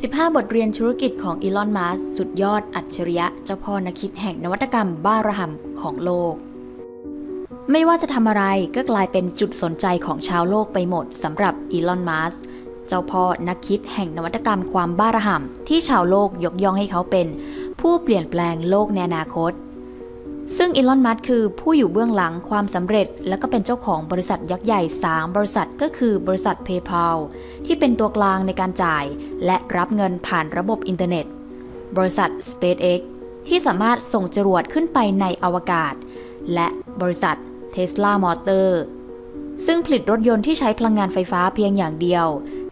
15 บทเรียนธุรกิจของอีลอน มัสสุดยอดอัจฉริยะเจ้าพ่อนักคิดแห่งนวัตกรรมบ้าระห่ำของโลก ไม่ว่าจะทำอะไรก็กลายเป็นจุดสนใจของชาวโลกไปหมดสำหรับอีลอน มัสเจ้าพ่อนักคิดแห่งนวัตกรรมความบ้าระห่ำที่ชาวโลกยกย่องให้เขาเป็น ผู้เปลี่ยนแปลงโลกในอนาคต ซึ่งอีลอน มัสคือผู้อยู่เบื้องหลังความสำเร็จ และก็เป็นเจ้าของบริษัทยักษ์ใหญ่ 3 บริษัทก็คือบริษัท PayPal ที่เป็นตัวกลางในการจ่าย และรับเงินผ่านระบบอินเทอร์เน็ต บริษัท SpaceX ที่สามารถส่งจรวดขึ้นไปในอวกาศ และบริษัท Tesla Motor ซึ่งผลิตรถยนต์ที่ใช้พลังงานไฟฟ้าเพียงอย่างเดียว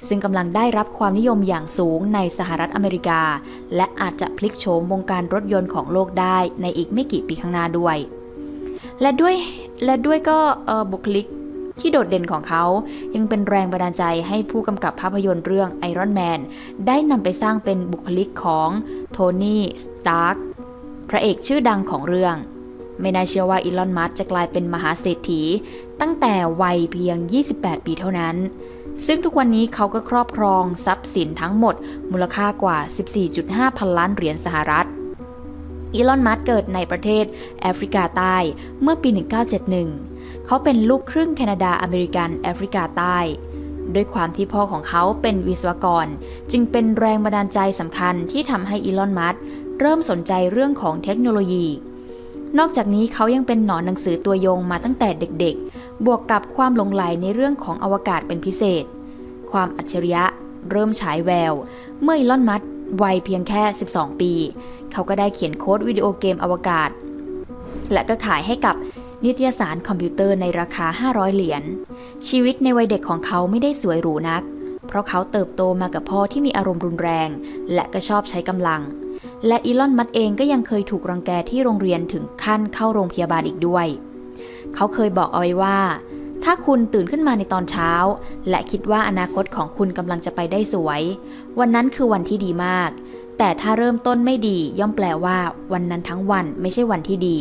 ซึ่งกำลังได้รับความนิยมอย่างสูงในสหรัฐอเมริกา และอาจจะพลิกโฉมวงการรถยนต์ของโลกได้ในอีกไม่กี่ปีข้างหน้าด้วย และด้วยและด้วยก็บุคลิกที่โดดเด่นของเขายังเป็นแรงบันดาลใจให้ผู้กำกับภาพยนตร์เรื่อง Iron Man ได้นำไปสร้างเป็นบุคลิกของโทนี่ สตาร์ก พระเอกชื่อดังของเรื่อง ไม่น่าเชื่อว่าอีลอน มัสจะกลายเป็นมหาเศรษฐี ตั้งแต่วัยเพียง 28 ปีเท่านั้น ซึ่งทุกวันนี้เขาก็ครอบครองทรัพย์สินทั้งหมด มูลค่ากว่า 14.5 พันล้านเหรียญสหรัฐ อีลอน มัสเกิดในประเทศแอฟริกาใต้เมื่อปี 1971 เขาเป็นลูกครึ่งแคนาดาอเมริกันแอฟริกาใต้ด้วยความที่พ่อของเขาเป็นวิศวกร จึงเป็นแรงบันดาลใจสำคัญที่ทำให้อีลอน มัสเริ่มสนใจเรื่องของเทคโนโลยี นอกจากนี้เขายังเป็นหนอนหนังสือตัวยงมาตั้งแต่เด็กๆ บวกกับความหลงไหลในเรื่องของอวกาศเป็นพิเศษ ความอัจฉริยะเริ่มฉายแวว เมื่ออีลอนมัสวัยเพียงแค่ 12 ปี เขาก็ได้เขียนโค้ดวิดีโอเกมอวกาศ และก็ขายให้กับนิตยสารคอมพิวเตอร์ในราคา 500 เหรียญ ชีวิตในวัยเด็กของเขาไม่ได้สวยหรูนัก เพราะเขาเติบโตมากับพ่อที่มีอารมณ์รุนแรง และก็ชอบใช้กำลัง และอีลอนมัสเองก็ยังเคยถูกรังแกที่โรงเรียนถึงขั้นเข้าโรงพยาบาลอีกด้วย เขาเคยบอกเอาไว้ว่า ถ้าคุณตื่นขึ้นมาในตอนเช้า และคิดว่าอนาคตของคุณกำลังจะไปได้สวย วันนั้นคือวันที่ดีมาก แต่ถ้าเริ่มต้นไม่ดีย่อมแปลว่า วันนั้นทั้งวันไม่ใช่วันที่ดี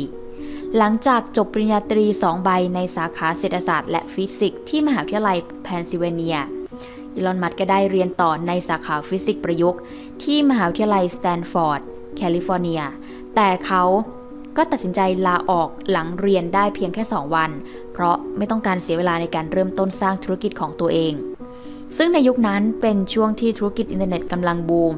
หลังจากจบปริญญาตรี2ใบในสาขาเศรษฐศาสตร์และฟิสิกส์ที่มหาวิทยาลัยเพนซิลเวเนียอีลอน มัสก์ก็ได้เรียนต่อในสาขาฟิสิกส์ประยุกต์ ที่มหาวิทยาลัยสแตนฟอร์ด แคลิฟอร์เนีย แต่เขา ก็ตัดสินใจลาออกหลังเรียนได้เพียงแค่ 2 วัน เพราะไม่ต้องการเสียเวลาในการเริ่มต้นสร้างธุรกิจของตัวเอง ซึ่งในยุคนั้นเป็นช่วงที่ธุรกิจอินเทอร์เน็ตกำลังบูม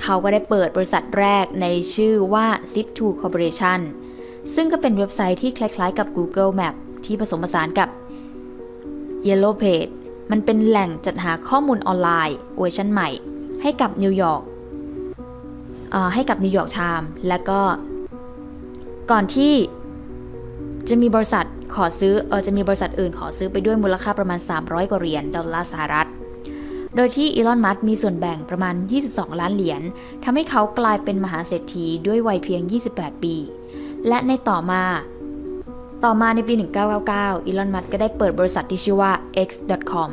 เขาก็ได้เปิดบริษัทแรกในชื่อว่า Zip2 Corporation ซึ่งก็เป็นเว็บไซต์ที่คล้ายๆกับ Google Map ที่ผสมผสานกับ Yellow Page มันเป็นแหล่งจัดหาข้อมูลออนไลน์เวอร์ชันใหม่ ให้กับนิวยอร์ก ให้กับนิวยอร์กไทม์และก็ก่อนที่จะมีบริษัทขอซื้อเออจะมีบริษัทอื่นขอซื้อไปด้วยมูลค่าประมาณ 300 กว่าเหรียญดอลลาร์สหรัฐ โดยที่อีลอนมัสก์มีส่วนแบ่งประมาณ 22 ล้านเหรียญทำให้เขากลายเป็นมหาเศรษฐีด้วยวัยเพียง 28 ปี และในต่อมา ต่อมาในปี 1999 อีลอนมัสก์ก็ได้เปิดบริษัทที่ชื่อว่า x.com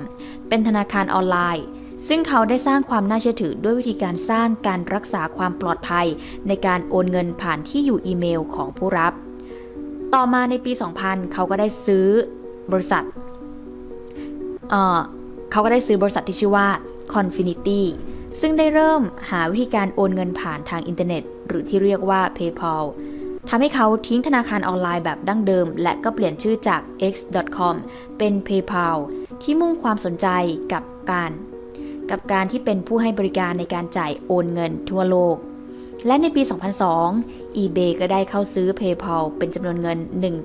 เป็นธนาคารออนไลน์ ซึ่งเขาได้สร้างความน่าเชื่อถือด้วยวิธีการสร้างการรักษาความปลอดภัย ในการโอนเงินผ่านที่อยู่อีเมลของผู้รับ ต่อมาในปี 2000 เขาก็ได้ซื้อบริษัทเเขาก็ได้ซื้อบริษัทที่ชื่อว่า Confinity ซึ่งได้เริ่มหาวิธีการโอนเงินผ่านทางอินเทอร์เน็ต หรือที่เรียกว่า PayPal ทำให้เขาทิ้งธนาคารออนไลน์แบบดั้งเดิม และก็เปลี่ยนชื่อจาก x.com เป็น PayPal ที่มุ่งความสนใจกับการ กับการที่เป็นผู้ให้บริการในการจ่ายโอนเงินทั่วโลก และในปี 2002 eBay ก็ได้เข้าซื้อ PayPal เป็นจำนวนเงิน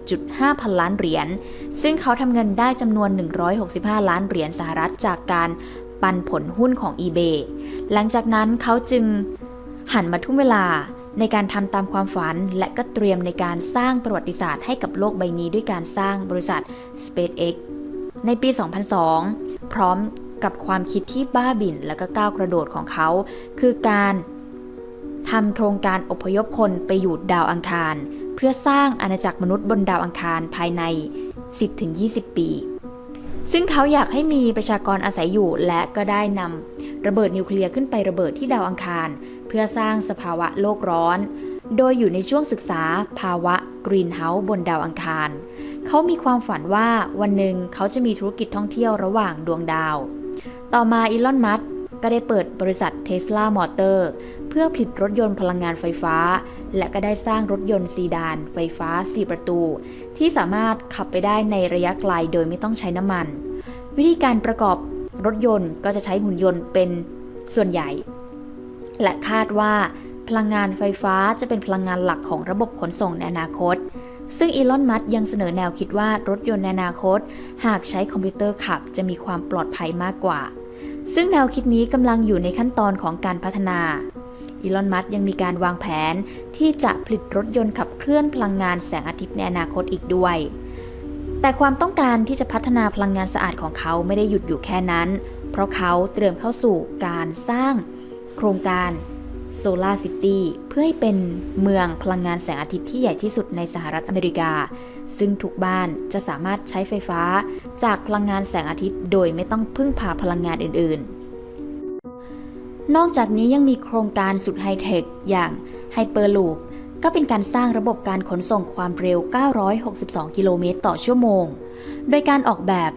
1.5 พันล้านเหรียญ ซึ่งเขาทำเงินได้จำนวน 165 ล้านเหรียญสหรัฐจากการปันผลหุ้นของ eBay หลังจากนั้นเขาจึงหันมาทุ่มเวลาในการทำตามความฝันและก็เตรียมในการสร้างประวัติศาสตร์ให้กับโลกใบนี้ด้วยการสร้างบริษัท SpaceX ในปี 2002 พร้อม กับความคิดที่บ้าบิ่นและก็ก้าวกระโดดของเขา คือการทำโครงการอพยพคนไปอยู่ดาวอังคาร เพื่อสร้างอาณาจักรมนุษย์บนดาวอังคารภายใน 10-20 ปี ซึ่งเขาอยากให้มีประชากรอาศัยอยู่และก็ได้นำระเบิดนิวเคลียร์ขึ้นไประเบิดที่ดาวอังคาร เพื่อสร้างสภาวะโลกร้อน โดยอยู่ในช่วงศึกษาภาวะกรีนเฮาส์บนดาวอังคาร เขามีความฝันว่าวันหนึ่งเขาจะมีธุรกิจท่องเที่ยวระหว่างดวงดาว ต่อมาอีลอน มัสก์ก็ได้เปิดบริษัท Tesla Motor เพื่อผลิตรถยนต์พลังงานไฟฟ้า และก็ได้สร้างรถยนต์ซีดาน ไฟฟ้า 4 ประตู ที่สามารถขับไปได้ในระยะไกลโดยไม่ต้องใช้น้ำมัน วิธีการประกอบรถยนต์ก็จะใช้หุ่นยนต์เป็นส่วนใหญ่ และคาดว่าพลังงานไฟฟ้าจะเป็นพลังงานหลักของระบบขนส่งในอนาคต ซึ่งอีลอน มัสก์ยังเสนอแนวคิดว่ารถยนต์ในอนาคต หากใช้คอมพิวเตอร์ขับจะมีความปลอดภัยมากกว่า ซึ่งแนวคิดนี้กำลังอยู่ในขั้นตอนของการพัฒนาอีลอน มัสยังมีการวางแผนที่จะผลิตรถยนต์ขับเคลื่อนพลังงานแสงอาทิตย์ในอนาคตอีกด้วย แต่ความต้องการที่จะพัฒนาพลังงานสะอาดของเขาไม่ได้หยุดอยู่แค่นั้น เพราะเขาเตรียมเข้าสู่การสร้างโครงการ Solar City เพื่อให้เป็นเมืองพลังงานแสงอาทิตย์ที่ใหญ่ที่สุดในสหรัฐอเมริกา ซึ่งทุกบ้านจะสามารถใช้ไฟฟ้าจากพลังงานแสงอาทิตย์ โดยไม่ต้องพึ่งพาพลังงานอื่น ๆ นอกจากนี้ยังมีโครงการสุดไฮเทคอย่าง Hyperloop ก็เป็นการสร้างระบบการขนส่งความเร็ว 962 กิโลเมตรต่อชั่วโมง โดยการออกแบบ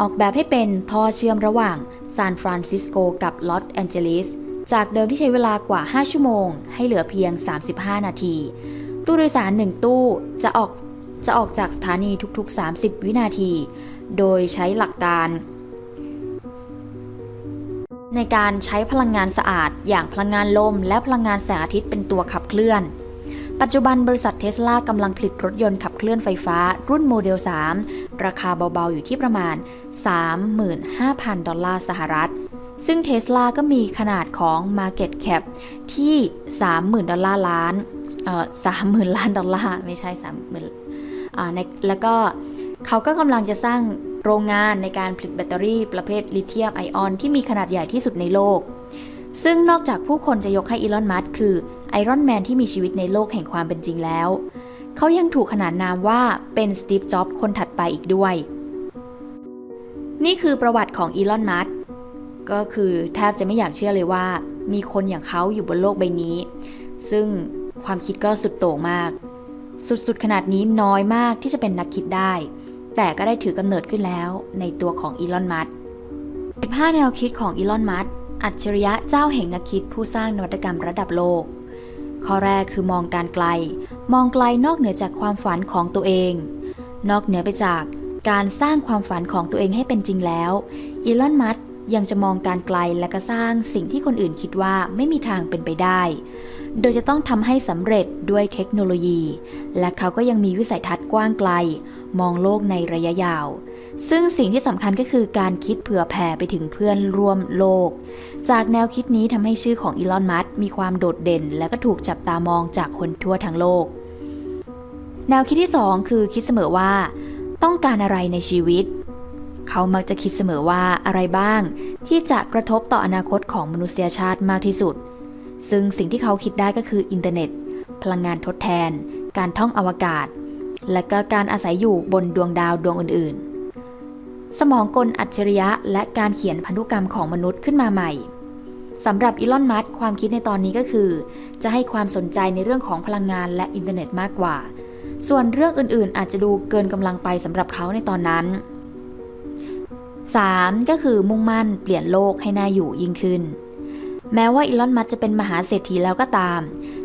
ออกแบบให้เป็นท่อเชื่อมระหว่างซานฟรานซิสโกกับลอสแอนเจลิส จากเดิมที่ใช้เวลากว่า 5 ชั่วโมง ให้เหลือเพียง 35 นาที ตู้โดยสาร 1 ตู้จะออกจะออกจากสถานีทุกๆ 30 วินาที โดยใช้หลักการ ในการใช้พลังงานสะอาด อย่างพลังงานลม และพลังงานแสงอาทิตย์เป็นตัวขับเคลื่อน ปัจจุบันบริษัทเทสลากำลังผลิตรถยนต์ขับเคลื่อนไฟฟ้า รุ่นโมเดล 3 ราคาเบาๆ อยู่ที่ประมาณ 35,000 ดอลลาร์สหรัฐ ซึ่งเทสลาก็มีขนาดของ Market Cap ที่ 30,000 ดอลลาร์ล้านเอ่อ30,000 ล้านดอลลาร์ ไม่ใช่ 30,000อ่าในแล้วก็เขาก็กำลังจะสร้างโรงงานในการผลิตแบตเตอรี่ประเภทลิเธียมไอออน ที่มีขนาดใหญ่ที่สุดในโลก ซึ่งนอกจากผู้คนจะยกให้อีลอน มัสคือไอรอนแมนที่มีชีวิตในโลกแห่งความเป็นจริงแล้ว เขายังถูกขนานนามว่าเป็นสตีฟ จ็อบส์คนถัดไปอีกด้วย นี่คือประวัติของอีลอน มัส ก็คือแทบจะไม่อยากเชื่อเลยว่า มีคนอย่างเขาอยู่บนโลกใบนี้ ซึ่งความคิดก็สุดโต่งมาก สุดๆ ขนาดนี้น้อยมากที่จะเป็นนักคิดได้ แต่ก็ได้ถือกำเนิดขึ้นแล้วในตัวของอีลอน มัส15 แนวคิดของอีลอน มัสอัจฉริยะเจ้าแห่งนักคิดผู้สร้างนวัตกรรมระดับโลก ข้อแรกคือมองการไกล มองไกลนอกเหนือจากความฝันของตัวเอง นอกเหนือไปจากการสร้างความฝันของตัวเองให้เป็นจริงแล้ว อีลอน มัส ยังจะมองการไกลและก็สร้างสิ่งที่คนอื่นคิดว่าไม่มีทางเป็นไปได้ โดยจะต้องทำให้สำเร็จด้วยเทคโนโลยี และเขาก็ยังมีวิสัยทัศน์กว้างไกล มองโลกในระยะยาว ซึ่งสิ่งที่สำคัญก็คือการคิดเผื่อแผ่ไปถึงเพื่อนร่วมโลก จากแนวคิดนี้ทำให้ชื่อของอีลอน มัสก์มีความโดดเด่น และก็ถูกจับตามองจากคนทั่วทั้งโลก แนวคิดที่ 2 คือคิดเสมอว่า ต้องการอะไรในชีวิต เขามักจะคิดเสมอว่าอะไรบ้าง ที่จะกระทบต่ออนาคตของมนุษยชาติมากที่สุด ซึ่งสิ่งที่เขาคิดได้ก็คืออินเทอร์เน็ต พลังงานทดแทน การท่องอวกาศ และก็การอาศัยอยู่บนดวงดาวดวงอื่น ๆ สมองกลอัจฉริยะและการเขียนพันธุกรรมของมนุษย์ขึ้นมาใหม่สำหรับอีลอน มัสก์ความคิดในตอนนี้ก็คือ จะให้ความสนใจในเรื่องของพลังงานและอินเทอร์เน็ตมากกว่า ส่วนเรื่องอื่นๆ อาจจะดูเกินกำลังไปสำหรับเขาในตอนนั้น 3. ก็คือมุ่งมั่นเปลี่ยนโลกให้น่าอยู่ยิ่งขึ้น แม้ว่าอีลอนมัสจะเป็นมหาเศรษฐีแล้วก็ตาม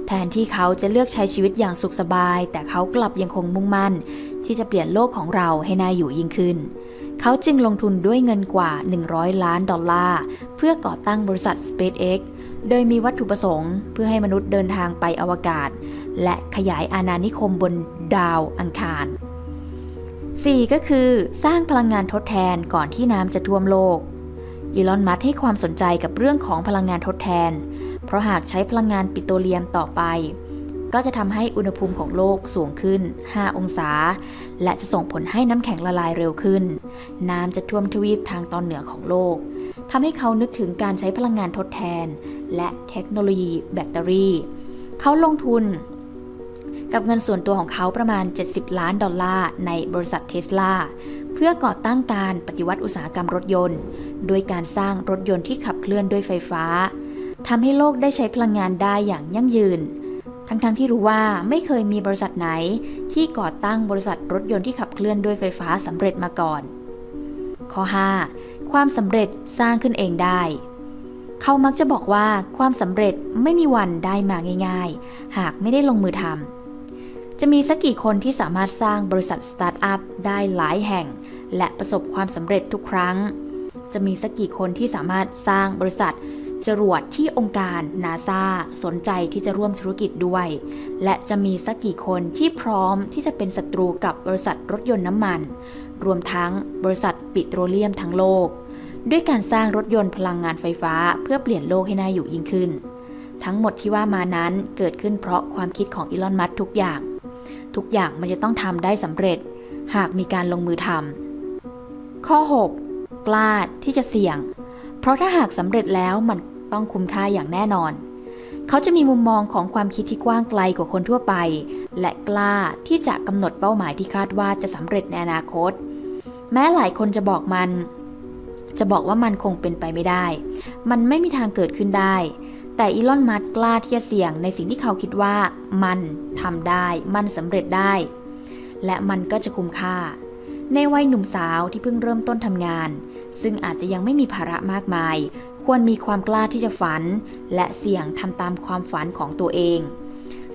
แทนที่เขาจะเลือกใช้ชีวิตอย่างสุขสบาย แต่เขากลับยังคงมุ่งมั่น ที่จะเปลี่ยนโลกของเราให้น่าอยู่ยิ่งขึ้น เขาจึงลงทุนด้วยเงินกว่า 100 ล้านดอลลาร์ เพื่อก่อตั้งบริษัท SpaceX โดยมีวัตถุประสงค์ เพื่อให้มนุษย์เดินทางไปอวกาศ และขยายอาณานิคมบนดาวอังคาร 4. ก็คือสร้างพลังงานทดแทนก่อนที่น้ำจะท่วมโลก อีลอน มัสให้ความสนใจกับเรื่องของพลังงานทดแทน เพราะหากใช้พลังงานปิโตรเลียมต่อไป ก็จะทำให้อุณหภูมิของโลกสูงขึ้น 5 องศา และจะส่งผลให้น้ำแข็งละลายเร็วขึ้น น้ำจะท่วมทวีปทางตอนเหนือของโลกทำให้เขานึกถึงการใช้พลังงานทดแทน และเทคโนโลยีแบตเตอรี่ เขาลงทุน กับเงินส่วนตัวของเขาประมาณ 70 ล้านดอลลาร์ในบริษัทเทสลาเพื่อก่อตั้งการปฏิวัติอุตสาหกรรมรถยนต์โดยการสร้างรถยนต์ที่ขับเคลื่อนด้วยไฟฟ้าทำให้โลกได้ใช้พลังงานได้อย่างยั่งยืน ทั้งๆทที่รู้ว่าไม่เคยมีบริษัทไหน ที่ก่อตั้งบริษัทรถยนต์ที่ขับเคลื่อนด้วยไฟฟ้าสำเร็จมาก่อน ข้อ 5. ความสำเร็จสร้างขึ้นเองได้ เขามักจะบอกว่าความสำเร็จไม่มีวันได้มาง่าย ๆ หากไม่ได้ลงมือทำ จะมีสักกี่คนที่สามารถสร้างบริษัทสตาร์ทอัพได้หลายแห่ง และประสบความสำเร็จทุกครั้ง จะมีสักกี่คนที่สามารถสร้างบริษัทจรวดที่องค์การนาซาสนใจที่จะร่วมธุรกิจด้วย และจะมีสักกี่คนที่พร้อมที่จะเป็นศัตรูกับบริษัทรถยนต์น้ำมัน รวมทั้งบริษัทปิโตรเลียมทั้งโลก ด้วยการสร้างรถยนต์พลังงานไฟฟ้า เพื่อเปลี่ยนโลกให้น่าอยู่ยิ่งขึ้น ทั้งหมดที่ว่ามานั้นเกิดขึ้นเพราะความคิดของอีลอนมัสก์ทุกอย่าง ทุกอย่างมันจะต้องทำได้สำเร็จ หากมีการลงมือทำข้อ 6 กล้าที่จะเสี่ยง เพราะถ้าหากสำเร็จแล้วมันต้องคุ้มค่าอย่างแน่นอน เขาจะมีมุมมองของความคิดที่กว้างไกลกว่าคนทั่วไป และกล้าที่จะกำหนดเป้าหมายที่คาดว่าจะสำเร็จในอนาคต แม้หลายคนจะบอกมัน จะบอกว่ามันคงเป็นไปไม่ได้ มันไม่มีทางเกิดขึ้นได้ แต่อีลอนมัสกล้าที่จะเสี่ยงในสิ่งที่เขาคิดว่ามันทำได้ มันสำเร็จได้ และมันก็จะคุ้มค่า ในวัยหนุ่มสาวที่เพิ่งเริ่มต้นทำงาน ซึ่งอาจจะยังไม่มีภาระมากมาย ควรมีความกล้าที่จะฝัน และเสี่ยงทำตามความฝันของตัวเอง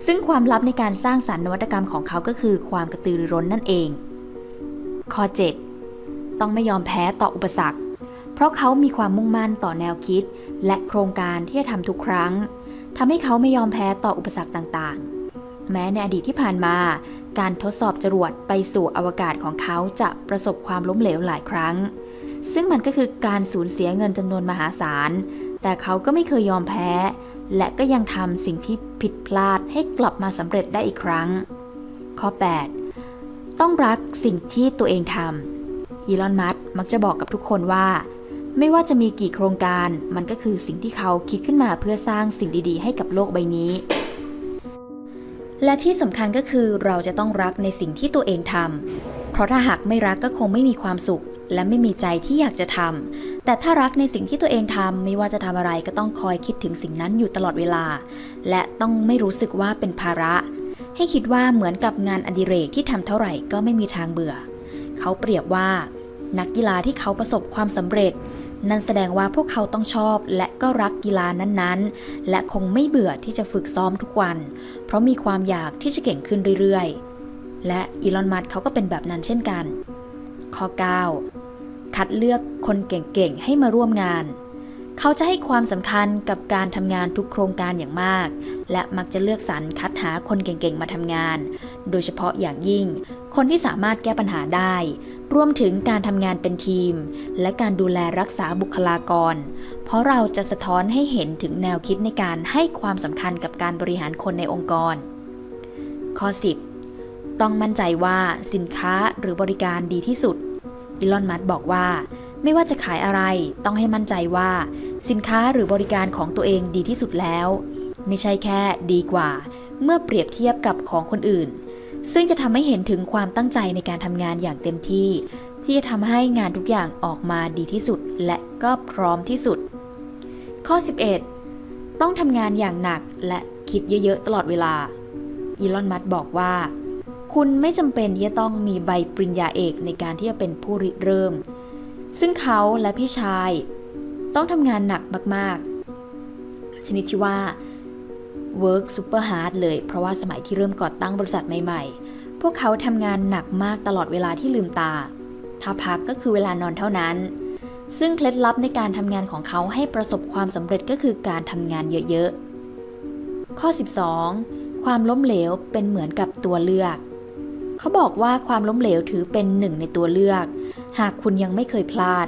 ซึ่งความลับในการสร้างสรรค์นวัตกรรมของเขาก็คือความกระตือรือร้นนั่นเอง ข้อ 7 ต้องไม่ยอมแพ้ต่ออุปสรรค เพราะเขามีความมุ่งมั่นต่อแนวคิด และโครงการที่จะทำทุกครั้งทำให้เขาไม่ยอมแพ้ต่ออุปสรรคต่างๆ แม้ในอดีตที่ผ่านมา การทดสอบจรวดไปสู่อวกาศของเขาจะประสบความล้มเหลวหลายครั้ง ซึ่งมันก็คือการสูญเสียเงินจำนวนมหาศาล แต่เขาก็ไม่เคยยอมแพ้ และก็ยังทำสิ่งที่ผิดพลาดให้กลับมาสำเร็จได้อีกครั้ง ข้อ 8 ต้องรักสิ่งที่ตัวเองทำอีลอน มัสมักจะบอกกับทุกคนว่า ไม่ว่าจะมีกี่โครงการ มันก็คือสิ่งที่เขาคิดขึ้นมาเพื่อสร้างสิ่งดีๆ ให้กับโลกใบนี้ และที่สำคัญก็คือเราจะต้องรักในสิ่งที่ตัวเองทำเพราะถ้าหากไม่รักก็คงไม่มีความสุข และไม่มีใจที่อยากจะทำแต่ถ้ารักในสิ่งที่ตัวเองทำไม่ว่าจะทำอะไรก็ต้องคอยคิดถึงสิ่งนั้นอยู่ตลอดเวลา และต้องไม่รู้สึกว่าเป็นภาระ ให้คิดว่าเหมือนกับงานอดิเรกที่ทำเท่าไหร่ก็ไม่มีทางเบื่อ เขาเปรียบว่า นักกีฬาที่เขาประสบความสำเร็จ นั่นแสดงว่าพวกเขาต้องชอบและก็รักกีฬานั้นๆ และคงไม่เบื่อที่จะฝึกซ้อมทุกวัน เพราะมีความอยากที่จะเก่งขึ้นเรื่อยๆ และอีลอนมัสเขาก็เป็นแบบนั้นเช่นกัน ข้อ 9 คัดเลือกคนเก่งๆ ให้มาร่วมงาน เขาจะให้ความสำคัญกับการทำงานทุกโครงการอย่างมาก และมักจะเลือกสรรคัดหาคนเก่งๆมาทำงาน โดยเฉพาะอย่างยิ่ง คนที่สามารถแก้ปัญหาได้ รวมถึงการทำงานเป็นทีม และการดูแลรักษาบุคลากร เพราะเราจะสะท้อนให้เห็นถึงแนวคิดในการให้ความสำคัญกับการบริหารคนในองค์กร ข้อ 10 ต้องมั่นใจว่าสินค้าหรือบริการดีที่สุดอีลอน มัสบอกว่า ไม่ว่าจะขายอะไรต้องให้มั่นใจว่า สินค้าหรือบริการของตัวเองดีที่สุดแล้ว ไม่ใช่แค่ดีกว่า เมื่อเปรียบเทียบกับของคนอื่น ซึ่งจะทำให้เห็นถึงความตั้งใจในการทำงานอย่างเต็มที่ ที่จะทำให้งานทุกอย่างออกมาดีที่สุด และก็พร้อมที่สุด ข้อ 11 ต้องทำงานอย่างหนักและคิดเยอะๆตลอดเวลา อีลอน มัสบอกว่า คุณไม่จำเป็นที่จะต้องมีใบปริญญาเอกในการที่จะเป็นผู้ริเริ่ม ซึ่งเขาและพี่ชายต้องทำงานหนักมากๆ ชนิดที่ว่า work super hard เลย เพราะว่าสมัยที่เริ่มก่อตั้งบริษัทใหม่ๆ พวกเขาทำงานหนักมากตลอดเวลาที่ลืมตา ถ้าพักก็คือเวลานอนเท่านั้น ซึ่งเคล็ดลับในการทำงานของเขาให้ประสบความสำเร็จก็คือการทำงานเยอะๆ ข้อ 12 ความล้มเหลวเป็นเหมือนกับตัวเลือก เขาบอกว่าความล้มเหลวถือเป็นหนึ่งในตัวเลือก หากคุณยังไม่เคยพลาด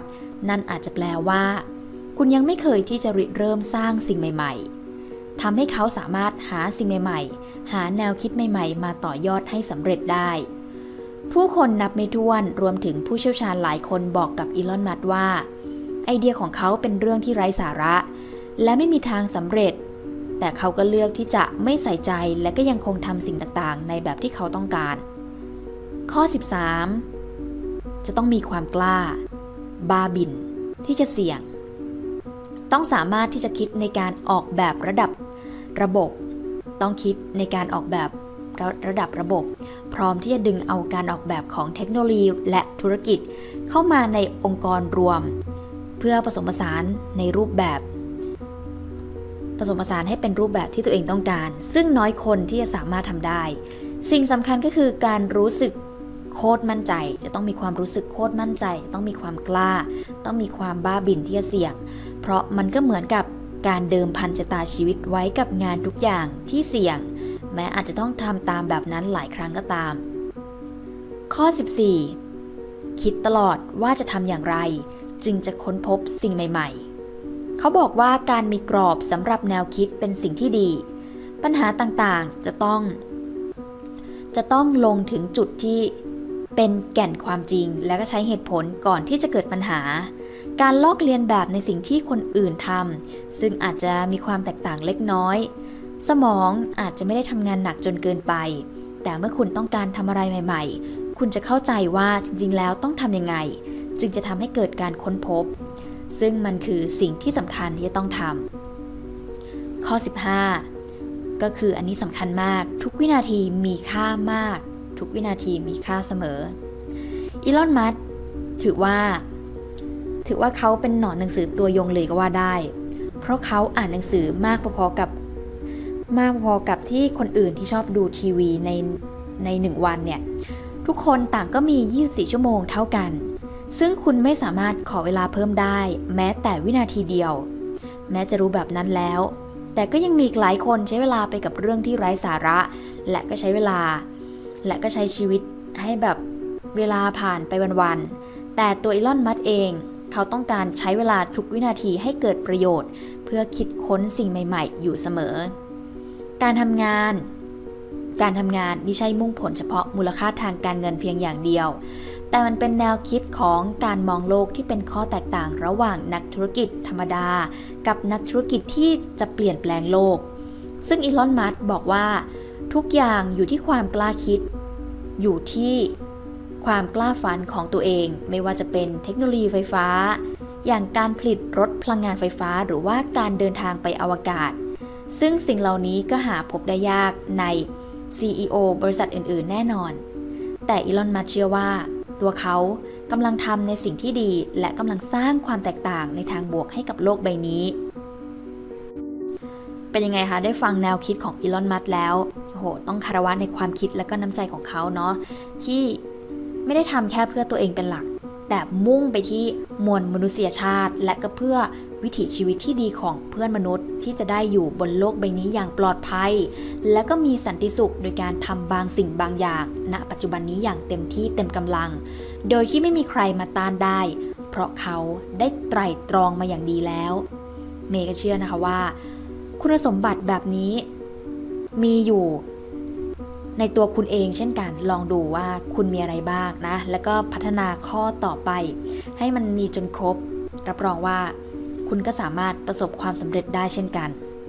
นั่นอาจจะแปลว่า คุณยังไม่เคยที่จะริเริ่มสร้างสิ่งใหม่ ๆทำให้เขาสามารถหาสิ่งใหม่ๆ หาแนวคิดใหม่ ๆ มาต่อยอดให้สำเร็จได้ ผู้คนนับไม่ถ้วนรวมถึงผู้เชี่ยวชาญหลายคนบอกกับอีลอนมัสว่า ไอเดียของเขาเป็นเรื่องที่ไร้สาระ และไม่มีทางสำเร็จ แต่เขาก็เลือกที่จะไม่ใส่ใจและก็ยังคงทำสิ่งต่างๆ ในแบบที่เขาต้องการ ข้อ 13 จะต้องมีความกล้า บ้าบิน ที่จะเสี่ยง ต้องสามารถที่จะคิดในการออกแบบระดับระบบ ต้องคิดในการออกแบบระระดับระบบ พร้อมที่จะดึงเอาการออกแบบของเทคโนโลยีและธุรกิจเข้ามาในองค์กรรวม เพื่อผสมผสานในรูปแบบ ผสมผสานให้เป็นรูปแบบที่ตัวเองต้องการ ซึ่งน้อยคนที่จะสามารถทำได้ สิ่งสำคัญก็คือการรู้สึก โคตรมั่นใจ จะต้องมีความรู้สึกโคตรมั่นใจ ต้องมีความกล้า ต้องมีความบ้าบิ่นที่จะเสี่ยง เพราะมันก็เหมือนกับการเดิมพันชะตาชีวิตไว้กับงานทุกอย่างที่เสี่ยง แม้อาจจะต้องทำตามแบบนั้นหลายครั้งก็ตาม ข้อ 14 คิดตลอดว่าจะทำอย่างไร จึงจะค้นพบสิ่งใหม่ ๆ เขาบอกว่าการมีกรอบสำหรับแนวคิดเป็นสิ่งที่ดี ปัญหาต่างๆจะต้อง จะต้องลงถึงจุดที่ เป็นแก่นความจริง และก็ใช้เหตุผลก่อนที่จะเกิดปัญหา การลอกเลียนแบบในสิ่งที่คนอื่นทำซึ่งอาจจะมีความแตกต่างเล็กน้อย สมองอาจจะไม่ได้ทำงานหนักจนเกินไป แต่เมื่อคุณต้องการทำอะไรใหม่ ๆ คุณจะเข้าใจว่าจริงๆ แล้วต้องทำยังไง จึงจะทำให้เกิดการค้นพบ ซึ่งมันคือสิ่งที่สำคัญที่จะต้องทำข้อ 15 ก็คืออันนี้สำคัญมากทุกวินาทีมีค่ามาก ทุกวินาทีมีค่าเสมอ อีลอน มัสถือว่า ถือว่าเขาเป็นหนอนหนังสือตัวยงเลยก็ว่าได้ เพราะเขาอ่านหนังสือมากพอๆกับ มากพอๆกับที่คนอื่นที่ชอบดูทีวีในในหนึ่งวันเนี่ย ทุกคนต่างก็มี 24 ชั่วโมงเท่ากัน ซึ่งคุณไม่สามารถขอเวลาเพิ่มได้ แม้แต่วินาทีเดียว แม้จะรู้แบบนั้นแล้ว แต่ก็ยังมีหลายคนใช้เวลาไปกับเรื่องที่ไร้สาระ และก็ใช้เวลา และก็ใช้ชีวิตให้แบบเวลาผ่านไปวันๆ แต่ตัวอีลอนมัสเอง เขาต้องการใช้เวลาทุกวินาทีให้เกิดประโยชน์ เพื่อคิดค้นสิ่งใหม่ๆ อยู่เสมอ การทำงาน การทำงานไม่ใช่มุ่งผลเฉพาะมูลค่าทางการเงินเพียงอย่างเดียว แต่มันเป็นแนวคิดของการมองโลกที่เป็นข้อแตกต่างระหว่างนักธุรกิจธรรมดา กับนักธุรกิจที่จะเปลี่ยนแปลงโลก ซึ่งอีลอน มัสบอกว่า ทุกอย่างอยู่ที่ความกล้าคิด อยู่ที่ความกล้าฝันของตัวเอง ไม่ว่าจะเป็นเทคโนโลยีไฟฟ้า อย่างการผลิตรถพลังงานไฟฟ้า หรือว่าการเดินทางไปอวกาศ ซึ่งสิ่งเหล่านี้ก็หาพบได้ยากใน CEO บริษัทอื่น ๆ แน่นอน แต่อีลอน มัสก์เชื่อว่า ตัวเขากำลังทำในสิ่งที่ดี และกำลังสร้างความแตกต่างในทางบวกให้กับโลกใบนี้ เป็นยังไงคะ ได้ฟังแนวคิดของอีลอน มัสก์แล้ว หต้องคารวะในความคิดและก็น้ำใจของเขาเนาะที่ไม่ได้ทำแค่เพื่อตัวเองเป็นหลัก แต่มุ่งไปที่มวลมนุษยชาติ และก็เพื่อวิถีชีวิตที่ดีของเพื่อนมนุษย์ที่จะได้อยู่บนโลกใบนี้อย่างปลอดภัย และก็มีสันติสุขโดยการทำบางสิ่งบางอย่าง ณ ปัจจุบันนี้อย่างเต็มที่เต็มกำลัง โดยที่ไม่มีใครมาต้านได้ เพราะเขาได้ไตร่ตรองมาอย่างดีแล้ว เมย์ก็เชื่อนะคะว่า คุณสมบัติแบบนี้มีอยู่ ในตัวคุณเองเช่นกันลองดูว่าคุณมีอะไรบ้างนะ แล้วก็พัฒนาข้อต่อไป ให้มันมีจนครบ รับรองว่า คุณก็สามารถประสบความสำเร็จได้เช่นกัน